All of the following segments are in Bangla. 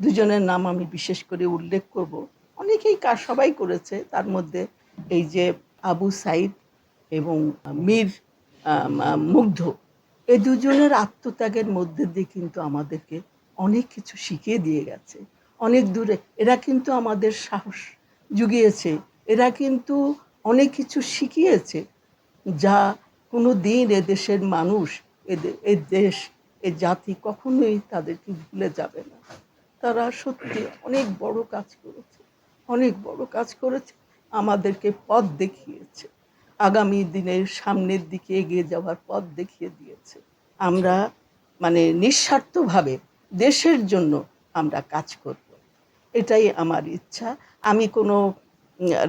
দুজনের নাম আমি বিশেষ করে উল্লেখ করব। অনেকেই কাজ সবাই করেছে। তার মধ্যে এই যে আবু সাইদ এবং মীর মুগ্ধ, এ দুজনের আত্মত্যাগের মধ্যে দিয়ে কিন্তু আমাদেরকে অনেক কিছু শিখিয়ে দিয়ে গেছে। অনেক দূরে এরা কিন্তু আমাদের সাহস জুগিয়েছে। এরা কিন্তু অনেক কিছু শিখিয়েছে যা কোনো দিন এদেশের মানুষ এদে- এ দেশ, এ জাতি কখনোই তাদেরকে ভুলে যাবে না। তারা সত্যি অনেক বড় কাজ করেছে, অনেক বড় কাজ করেছে, আমাদেরকে পথ দেখিয়েছে, আগামী দিনের সামনের দিকে এগিয়ে যাওয়ার পথ দেখিয়ে দিয়েছে। আমরা মানে নিঃস্বার্থভাবে দেশের জন্য আমরা কাজ করব। এটাই আমার ইচ্ছা। আমি কোনো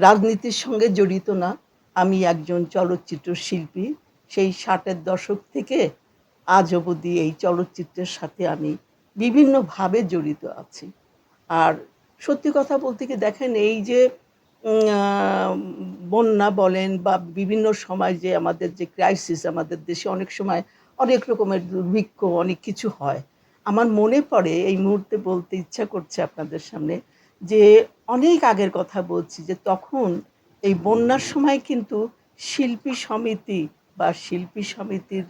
রাজনীতির সঙ্গে জড়িত না। আমি একজন চলচ্চিত্র শিল্পী। সেই ষাটের দশক থেকে আজ অবধি এই চলচ্চিত্রের সাথে আমি বিভিন্নভাবে জড়িত আছি। আর সত্যি কথা বলতে কি দেখেন, এই যে বন্যা বলেন বা বিভিন্ন সময় যে আমাদের যে ক্রাইসিস আমাদের দেশে অনেক সময় অনেক রকমের দুর্ভিক্ষ, অনেক কিছু হয়। আমার মনে পড়ে, এই মুহূর্তে বলতে ইচ্ছা করছে আপনাদের সামনে যে, অনেক আগের কথা বলছি যে তখন এই বন্যার সময় কিন্তু শিল্পী সমিতি বা শিল্পী সমিতির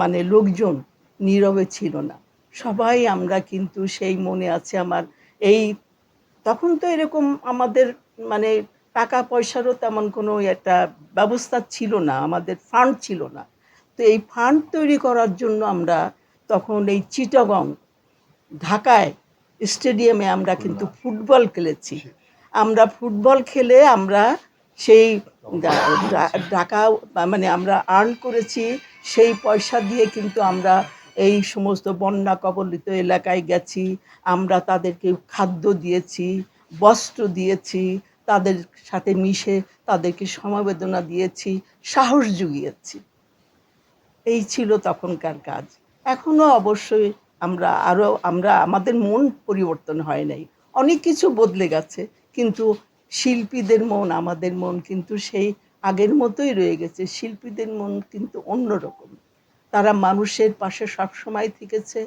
মানে লোকজন নীরবে ছিল না। সবাই আমরা কিন্তু সেই মনে আছে আমার। এই তখন তো এরকম আমাদের মানে টাকা পয়সারও তেমন কোনো একটা ব্যবস্থা ছিল না, আমাদের ফান্ড ছিল না। তো এই ফান্ড তৈরি করার জন্য আমরা তখন এই চিটাগং, ঢাকায় স্টেডিয়ামে আমরা কিন্তু ফুটবল খেলেছি। আমরা ফুটবল খেলে আমরা সেই ডা- মানে আমরা আর্ন করেছি, সেই পয়সা দিয়ে কিন্তু আমরা এই সমস্ত বন্যা কবলিত এলাকায় গেছি, আমরা তাদেরকে খাদ্য দিয়েছি, বস্ত্র দিয়েছি, তাদের সাথে মিশে তাদেরকে সমবেদনা দিয়েছি, সাহস জুগিয়েছি। এই ছিল তখনকার কাজ। এখনও অবশ্যই আমরা আরও আমরা, আমাদের মন পরিবর্তন হয় নাই। অনেক কিছু বদলে গেছে, কিন্তু শিল্পীদের মন, আমাদের মন কিন্তু সেই আগের মতোই রয়ে গেছে। শিল্পীদের মন কিন্তু অন্যরকম। তারা মানুষের পাশে সব সময় থেকেছে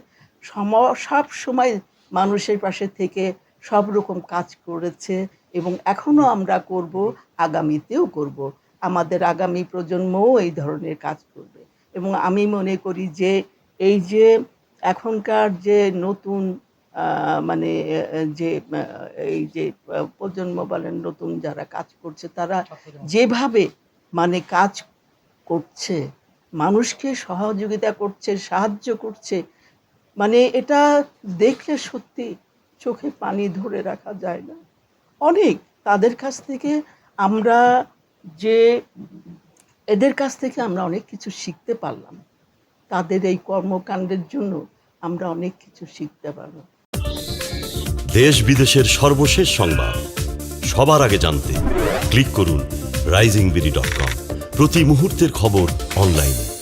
সম সব সময় মানুষের পাশে থেকে সব রকম কাজ করেছে এবং এখনও আমরা করব আগামীতেও করব। আমাদের আগামী প্রজন্মও এই ধরনের কাজ করবে এবং আমি মনে করি যে এই যে এখনকার যে নতুন মানে যে এই যে প্রজন্ম বলেন নতুন যারা কাজ করছে তারা যেভাবে মানে কাজ করছে মানুষকে সহযোগিতা করছে, সাহায্য করছে মানে এটা দেখলে সত্যি চোখে পানি ধরে রাখা যায় না। অনেক তাদের কাছ থেকে আমরা যে, এদের কাছ থেকে আমরা অনেক কিছু শিখতে পারলাম। তাদের এই কর্মকাণ্ডের জন্য আমরা অনেক কিছু শিখতে পারলাম। দেশ বিদেশের সর্বশেষ সংবাদ। সবার আগে জানতে ক্লিক করুন রাইজিং বিডি ডট কম প্রতি মুহূর্তের খবর online.